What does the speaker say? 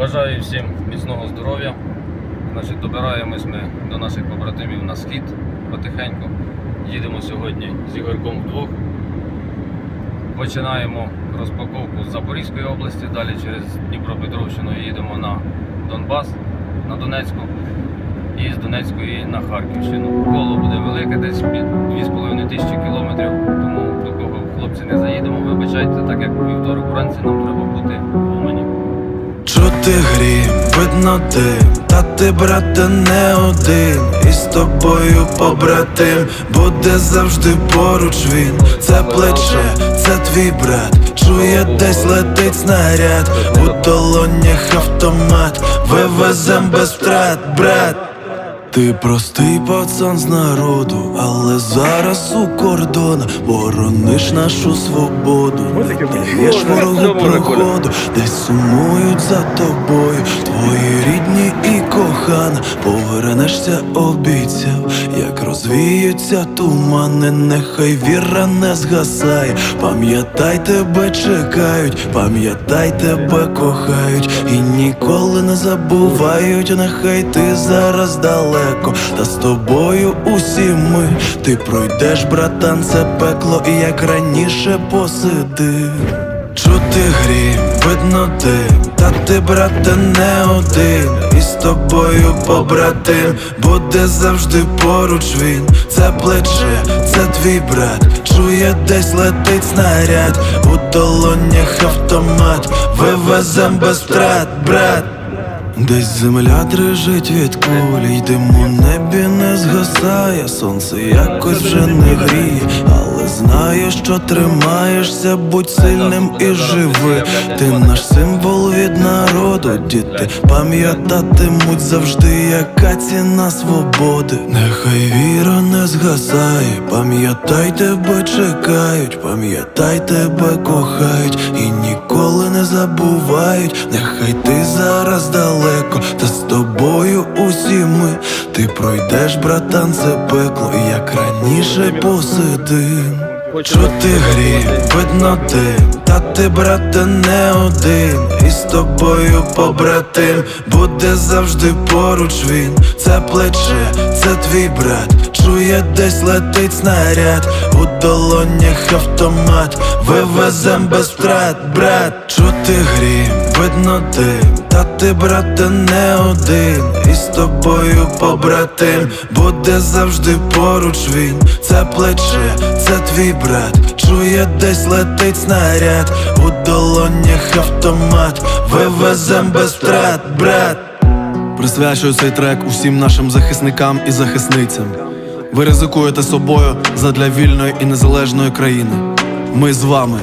Бажаю всім міцного здоров'я. Значить, добираємось ми до наших побратимів на схід потихеньку. Їдемо сьогодні з Ігорком вдвох. Починаємо розпаковку з Запорізької області, далі через Дніпропетровщину їдемо на Донбас, на Донецьку і з Донецької на Харківщину. Коло буде велике, десь під 2,5 тисячі кілометрів, тому до кого хлопці не заїдемо, вибачайте, так як у вівторок вранці нам треба бути. Чути грім, видно дим, та ти, брате, не один, і з тобою побратим, буде завжди поруч він, це плече, це твій брат, чує десь летить снаряд, у долонях автомат, вивезем без втрат, брат. Ти простий пацан з народу, але зараз у кордонах борониш нашу свободу, не даєш ворогу проходу, десь сумують за тобою, твої рідні кохана, повернешся, обіцяв, як розвіються тумани, нехай віра не згасає, пам'ятай тебе чекають, пам'ятай тебе кохають, і ніколи не забувають, нехай ти зараз далеко, та з тобою усі ми, ти пройдеш, братан, це пекло, і як раніше посиди. Чути грім, видно дим, та ти, брате, не один, і з тобою побратим, буде завжди поруч він, це плече, це твій брат, чує десь летить снаряд, у долонях автомат, вивезем без втрат, брат. Десь земля дрижить від кулі, й дим у небі не згасає, сонце. Якось вже не гріє, знаю, що тримаєшся, будь сильним і живи. Ти наш символ від народу, діти пам'ятатимуть завжди, яка ціна свободи. Нехай віра не згасає, пам'ятай тебе чекають, пам'ятай тебе кохають і ніколи не забувають. Нехай ти зараз далеко, та з тобою усі ми. Ти пройдеш, братан, це пекло, як раніше посидим. Чути грім, видно дим, та ти, брате, не один, і з тобою побратим, буде завжди поруч він, це плече, це твій брат, чує десь летить снаряд, у долонях автомат, вивезем без втрат, брат, чути грім, видно дим, та ти, брате, не один, тобою побратим, буде завжди поруч він, це плече, це твій брат, чує десь летить снаряд, у долонях автомат, вивезем без втрат, брат. Присвячую цей трек усім нашим захисникам і захисницям. Ви ризикуєте собою задля вільної і незалежної країни. Ми з вами.